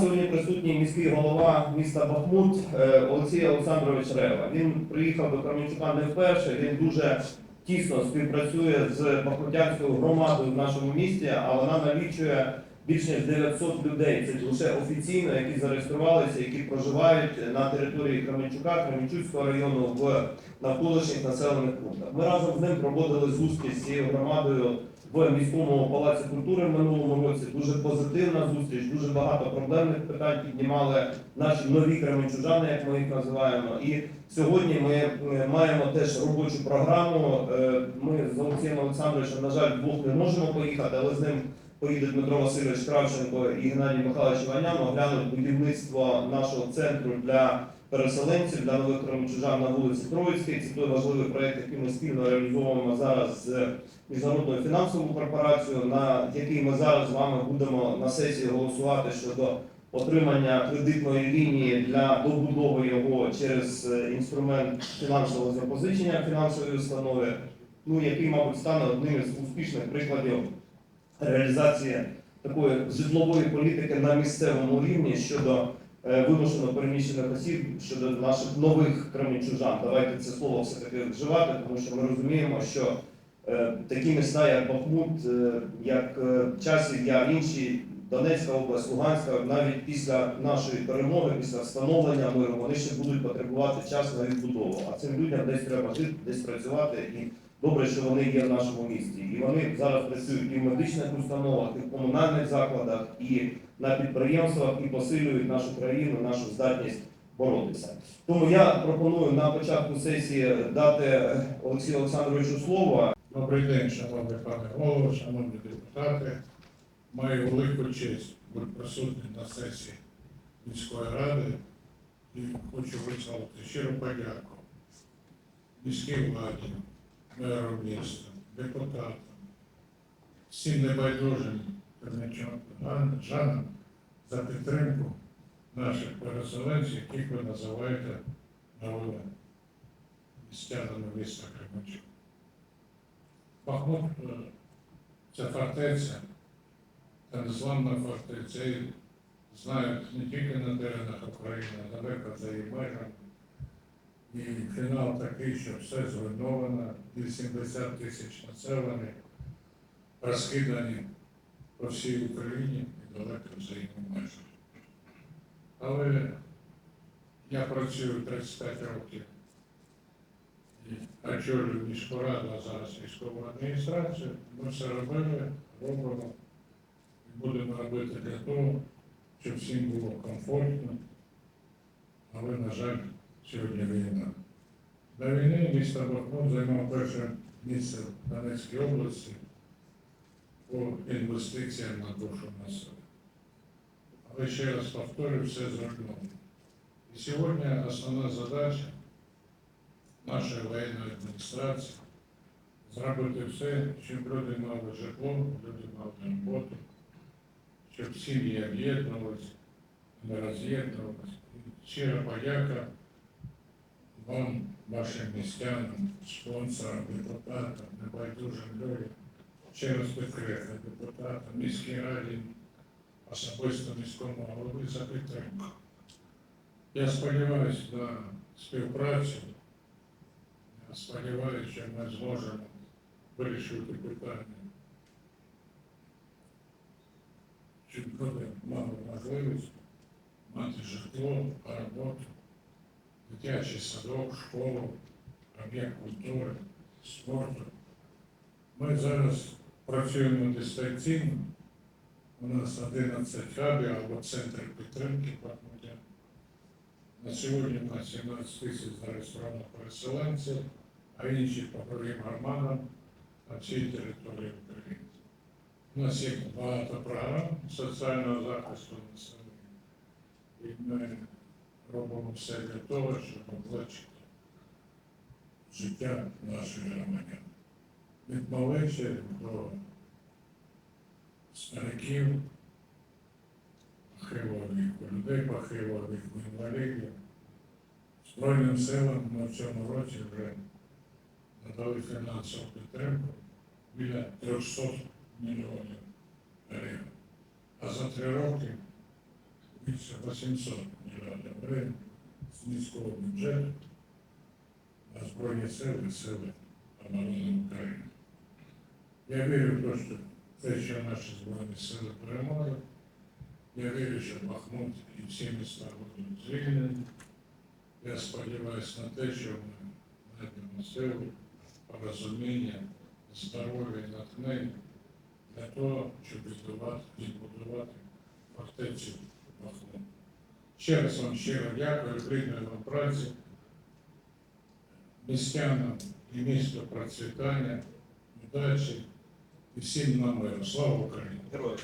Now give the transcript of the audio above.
сьогодні присутній міський голова міста Бахмут е, Олексій Олександрович Рева. Він приїхав до Кременчука не вперше. Він дуже тісно співпрацює з Бахмутянською громадою в нашому місті, а вона налічує більш ніж 900 людей. Це лише офіційно, які зареєструвалися, які проживають на території Кременчука, Кременчуцького району в навколишніх населених пунктах. Ми разом з ним проводили зустріч з цією громадою в міському палаці культури в минулому році. Дуже позитивна зустріч, дуже багато проблемних питань піднімали наші нові кременчужани, як ми їх називаємо. І сьогодні ми е, маємо теж робочу програму. Е, Ми з Олексієм Олександровичем, на жаль, двох не можемо поїхати, але з ним поїде Дмитро Васильович Кравченко і Геннадій Михайлович Іванян оглянуть будівництво нашого центру для переселенців для нових кременчужан на вулиці Троїцькій. Це той важливий проект, який ми спільно реалізовуємо зараз з міжнародною фінансовою корпорацією, на який ми зараз з вами будемо на сесії голосувати щодо отримання кредитної лінії для добудови його через е, інструмент фінансового запозичення фінансової установи, ну який, мабуть, стане одним із успішних прикладів реалізації такої житлової політики на місцевому рівні щодо е, вимушено переміщених осіб щодо наших нових кременчужан. Давайте це слово все таки вживати, тому що ми розуміємо, що е, такі міста, як Бахмут, е, як Часів, Яр, інші, Донецька область, Луганська, навіть після нашої перемоги, після встановлення миру, вони ще будуть потребувати час на відбудову. А цим людям десь треба жити, десь працювати. І добре, що вони є в нашому місті. І вони зараз працюють і в медичних установах, і в комунальних закладах, і на підприємствах, і посилюють нашу країну, нашу здатність боротися. Тому я пропоную на початку сесії дати Олексію Олександровичу слово. Добрий день, шановний пане голово, шановні депутати. Маю велику честь бути присутнім на сесії міської ради і хочу висловити щиру подяку міській владі, меру міста, депутатам, всім небайдужим жанам за підтримку наших переселенців, яких ви називаєте новими містянами міста Кременчук. Бахмут е, це фортеця, це незламна фортеця. Знають не тільки на теренах України, а далеко за її межами. І фінал такий, що все зруйновано, 80 тисяч населення розкидані по всій Україні і далеко за її межами. Але я працюю 35 років і очолюю міську раду, а зараз військову адміністрацію. Ми все робили, робимо і будемо робити для того, щоб всім було комфортно. Але, на жаль, сьогодні війна. До війни місто Бахмут займав перше місце в Донецькій області по інвестиціям на душу населення. Але ще раз повторюю, все зруйновано. І сьогодні основна задача нашої воєнної адміністрації зробити все, щоб люди мали житло, люди мали роботу, щоб сім'ї об'єднувалися, не роз'єднувалися. Щира подяка вам, вашим містянам, спонсорам, депутатам, небайдужим людям, ще раз підкреслю депутатам, міській раді, особисто міському голові за підтримку. Я сподіваюся на співпрацю. Я сподіваюся, що ми зможемо вирішити питання. Щоб люди мали можливість мати житло, роботу, Дитячий садок, школу, об'єкт культури, спорту. Ми зараз працюємо дистанційно. У нас 11 хабів або центр підтримки Бахмутя. На сьогодні у нас 17 тисяч зареєстрованих переселенців, а інші по другим громадам на всій території України. У нас є багато програм соціального захисту населення. Робимо все для того, щоб облегчити життя наших громадян. Від малечі до стариків, похилого людей похилого інвалідів. Збройним силам ми в цьому році вже надали фінансову підтримку біля 300 мільйонів гривень. А за три роки більше 800 мільйонів гривень з міського бюджету на Збройні сили, сили оборони України. Я вірю в те, що те, що наші Збройні сили переможуть. Я вірю, що Бахмут і всі міста будуть звільнені. Я сподіваюся на те, що ми знайдемо силу, порозуміння, здоров'я і натхнення для того, щоб відбудувати, відбудувати фортецю Бахмут. Ще раз вам щиро дякую, плідної вам праці, містянам і місту процвітання, удачі і всім нам. Слава Україні! Героям.